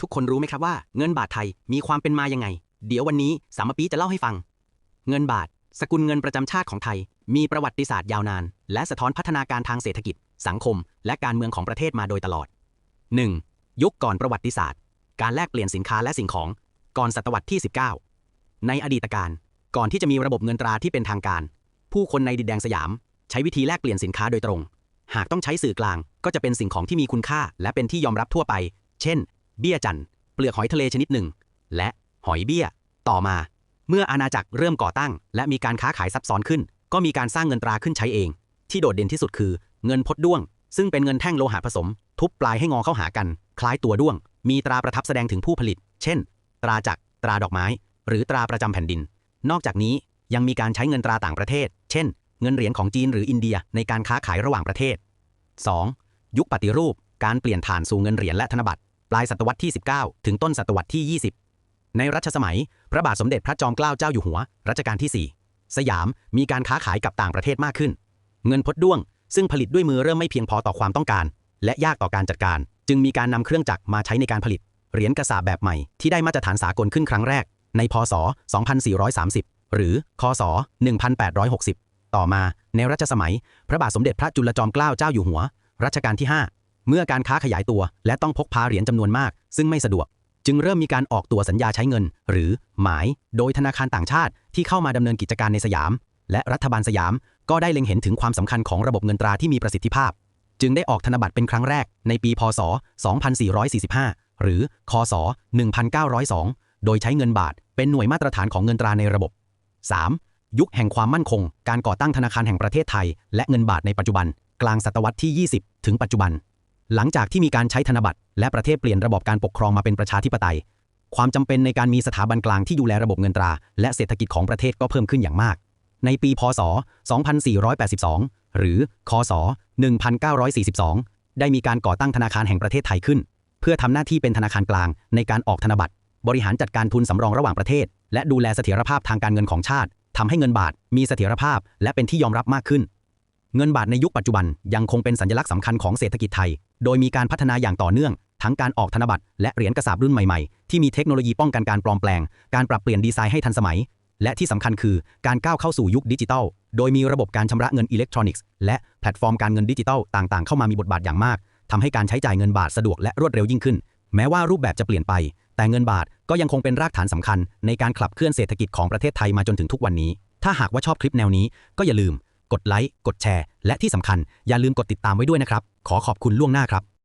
ทุกคนรู้ไหมครับว่าเงินบาทไทยมีความเป็นมายังไง เดี๋ยววันนี้สามปีจะเล่าให้ฟัง เงินบาท สกุลเงินประจำชาติของไทย มีประวัติศาสตร์ยาวนาน และสะท้อนพัฒนาการทางเศรษฐกิจ สังคม และการเมืองของประเทศมาโดยตลอด 1. ยุคก่อนประวัติศาสตร์ การแลกเปลี่ยนสินค้าและสิ่งของ ก่อนศตวรรษที่ 19 ในอดีตการ ก่อนที่จะมีระบบเงินตราที่เป็นทางการ ผู้คนในดินแดงสยาม ใช้วิธีแลกเปลี่ยนสินค้าโดยตรง หากต้องใช้สื่อกลาง ก็จะเป็นสิ่งของที่มีคุณค่า และเป็นที่ยอมรับทั่วไป เช่น เบี้ยจันทร์เปลือกหอยทะเลชนิดหนึ่ง และหอยเบี้ย ต่อมา เมื่ออาณาจักรเริ่มก่อตั้ง และมีการค้าขายซับซ้อนขึ้น ก็มีการสร้างเงินตราขึ้นใช้เอง ที่โดดเด่นที่สุดคือ เงินพดด้วง ซึ่งเป็นเงินแท่งโลหะผสม ทุบปลายให้งอเข้าหากัน คล้ายตัวด้วง มีตราประทับแสดงถึงผู้ผลิต เช่น ตราจักรตราดอกไม้ หรือตราประจำแผ่นดิน นอกจากนี้ยังมีการใช้เงินตราต่างประเทศ เช่น เงินเหรียญของจีนหรืออินเดียในการค้าขายระหว่างประเทศ 2. ยุคปฏิรูป การเปลี่ยนผ่านสู่เงินเหรียญและธนบัตร ปลายศตวรรษที่ 19 ถึงต้นศตวรรษที่ 20 ในรัชสมัย พระบาทสมเด็จพระจอมเกล้าเจ้าอยู่หัว รัชกาลที่ 4 สยามมีการค้าขายกับต่างประเทศมากขึ้น เงินพดด้วง ซึ่งผลิตด้วยมือเริ่มไม่เพียงพอต่อความต้องการ และยากต่อการจัดการ จึงมีการนำเครื่องจักรมาใช้ในการผลิต เหรียญกระสาบแบบใหม่ที่ได้มาตรฐานสากลขึ้นครั้งแรก ในพศ 2430 หรือ คศ 1860 ต่อมาในรัชสมัย พระบาทสมเด็จพระจุลจอมเกล้าเจ้าอยู่หัว รัชกาลที่ 5 เมื่อการค้าขยายตัว และต้องพกพาเหรียญจำนวนมาก ซึ่งไม่สะดวก จึงเริ่มมีการออกตัวสัญญาใช้เงิน หรือหมาย โดยธนาคารต่างชาติที่เข้ามาดำเนินกิจการในสยาม และรัฐบาลสยาม ก็ได้เล็งเห็นถึงความสำคัญของระบบเงินตราที่มีประสิทธิภาพ จึงได้ออกธนบัตรเป็นครั้งแรกในปี พศ 2445 หรือ คศ 1902 โดยใช้เงินบาท เป็นหน่วยมาตรฐานของเงินตราในระบบ 3. ยุคแห่งความมั่นคง การก่อตั้งธนาคารแห่งประเทศไทย และเงินบาทในปัจจุบัน กลางศตวรรษที่ 20 ถึงปัจจุบัน หลังจากที่มีการใช้ธนบัตรและประเทศเปลี่ยนระบบการปกครองมาเป็นประชาธิปไตย ความจำเป็นในการมีสถาบันกลางที่ดูแลระบบเงินตรา และเศรษฐกิจของประเทศก็เพิ่มขึ้นอย่างมาก ในปี พศ 2482 หรือ คศ 1942 ได้มีการก่อตั้งธนาคารแห่งประเทศไทยขึ้น เพื่อทำหน้าที่เป็นธนาคารกลางในการออกธนบัตร บริหารจัดการทุนสำรองระหว่างประเทศ และดูแลเสถียรภาพทางการเงินของชาติทำให้เงินบาทมีเสถียรภาพ และเป็นที่ยอมรับมากขึ้นเงินบาทในยุคปัจจุบันยังคงเป็นสัญลักษณ์สำคัญของเศรษฐกิจไทย โดยมีการพัฒนาอย่างต่อเนื่อง ทั้งการออกธนบัตรและเหรียญกระสาบรุ่นใหม่ๆ ที่มีเทคโนโลยีป้องกันการปลอมแปลง การปรับเปลี่ยนดีไซน์ให้ทันสมัย และที่สำคัญคือการก้าวเข้าสู่ยุคดิจิทัล โดยมีระบบการชำระเงินอิเล็กทรอนิกส์และแพลตฟอร์มการเงินดิจิทัลต่างๆ เข้ามามีบทบาทอย่างมากทำให้การใช้จ่ายเงินบาทสะดวกและรวดเร็วยิ่งขึ้น แม้ว่ารูปแบบจะเปลี่ยนไป แต่เงินบาทก็ยังคงเป็นรากฐานสำคัญ ในการขับเคลื่อนเศรษฐกิจของประเทศไทยมาจนถึงทุกวันนี้ ถ้าหากว่าชอบคลิปแนวนี้ก็อย่าลืม กดไลค์กดแชร์ และที่สำคัญอย่าลืมกดติดตามไว้ด้วยนะครับ ขอขอบคุณล่วงหน้าครับ